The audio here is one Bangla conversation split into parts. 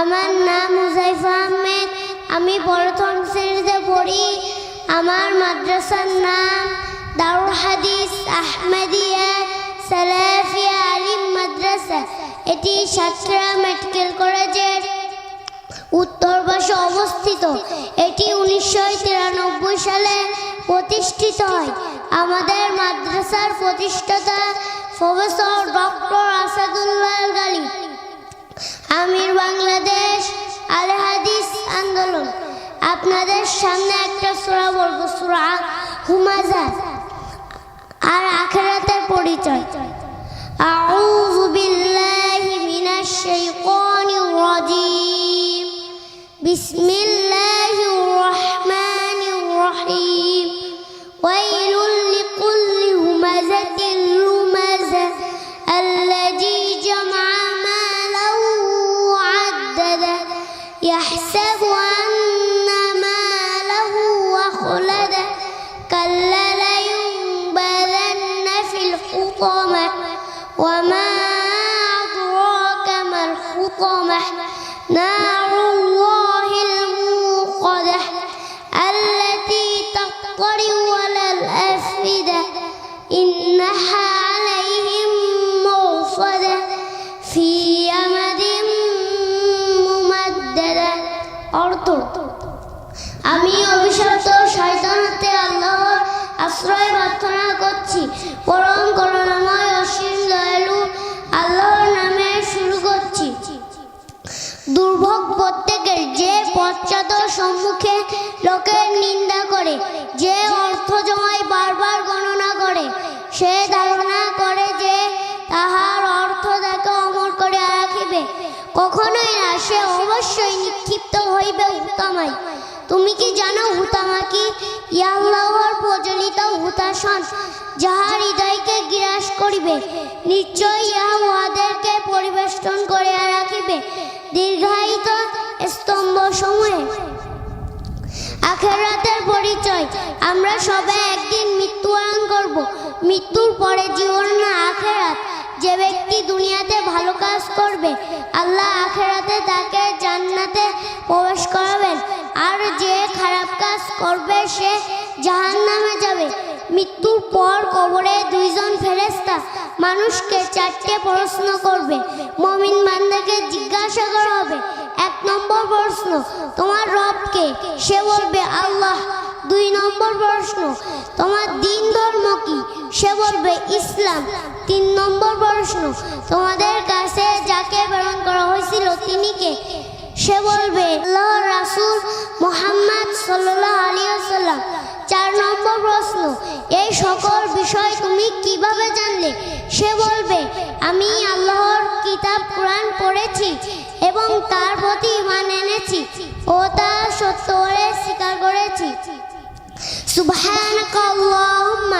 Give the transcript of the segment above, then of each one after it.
আমার নাম হুজাইফা আহমেদ। আমি প্রথম শ্রেণীতে পড়ি। আমার মাদ্রাসার নাম দারুল হাদিস আহমেদিয়া সালাফিয়া আলিম মাদ্রাসা। এটি সাতরা মেডিকেল কলেজের উত্তর পাশে অবস্থিত। এটি উনিশশো তিরানব্বই সালে প্রতিষ্ঠিত হয়। আমাদের মাদ্রাসার প্রতিষ্ঠাতা প্রফেসর ডক্টর আসাদুল্লাহ গালি। আমির হাদিস আন্দোলন আপনাদের সামনে একটা সূরা বলবো সূরা হুমাজা আর আখেরাতের পরিচয় أعوذ بالله من الشيطان الرجيم بسم الله يحسب أن ماله أخلده كلا لينبذن في الحطمة. وما أدراك ما الحطمة؟ نار আশ্রয় প্রার্থনা করছি। পরম করুণাময় অসীম দয়ালু আল্লাহর নামে শুরু করছি। দুর্ভোগ প্রত্যেকের যে পশ্চাৎ সম্মুখে লোকের নিন্দা করে, যে অর্থ জমায় বারবার গণনা করে, সে ধারণা করে যে তাহার অর্থ তাকে অমর করে রাখিবে। কখনোই না, সে অবশ্যই নিক্ষিপ্ত হইবে উত্তমায়। তুমি কি জানো হুতামা কি ইয়াল্লাহর প্রচলিত হুতাসন যাহা হৃদয়কে গ্রাস করিবে নিশ্চয় ইহা উহাদেরকে পরিবেষ্টন করিয়া রাখিবে, দীর্ঘায়িত স্তম্ভ সময়ে আখেরাতের পরিচয়, আমরা সবাই একদিন মৃত্যুবরণ করব। মৃত্যুর পরে জীবন না আখেরাত, যে ব্যক্তি দুনিয়াতে ভালো কাজ করবে, আল্লাহ আখেরাতে তাকে জান্নাতে প্রবেশ করাবেন। আর যে খারাপ কাজ করবে, সে জাহান নামে যাবে। মৃত্যুর পর কবরে দুইজন ফেরেস্তা মানুষকে চারটে প্রশ্ন করবে। মমিন বান্দাকে জিজ্ঞাসা করা হবে, এক নম্বর প্রশ্ন, তোমার রবকে সে বলবে, আল্লাহ। দুই নম্বর প্রশ্ন, তোমার দিন ধর্ম কি? সে বলবে, ইসলাম। তিন নম্বর প্রশ্ন, তোমাদের কাছে যাকে প্রেরণ করা হয়েছিল সে বলবে আল্লাহ রাসূল মোহাম্মদ সাল্লাহ আলী সাল্লাম চার নম্বর প্রশ্ন এই সকল বিষয় তুমি কিভাবে জানলে সে বলবে আমি আল্লাহর কিতাব কোরআন পড়েছি এবং তার প্রতি ইমান এনেছি ও তা সত্য করে স্বীকার করেছি سبحانك اللهم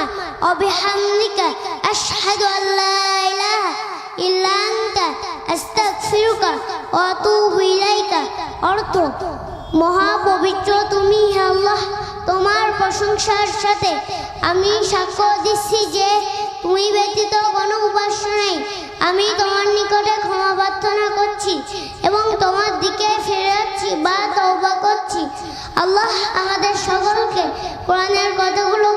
وبحمدك أشهد أن لا إله إلا أنت أستغفرك অর্থ, মহাপবিত্র তুমি আল্লাহ, তোমার প্রশংসার সাথে আমি সাক্ষ্য দিচ্ছি যে তুমি ব্যতীত কোনো উপাস্য নাই। আমি তোমার নিকটে ক্ষমা প্রার্থনা করছি এবং তোমার দিকে ফেরাচ্ছি বা তৌবা করছি। আল্লাহ আমাদের সকলকে কোরআনের কতগুলো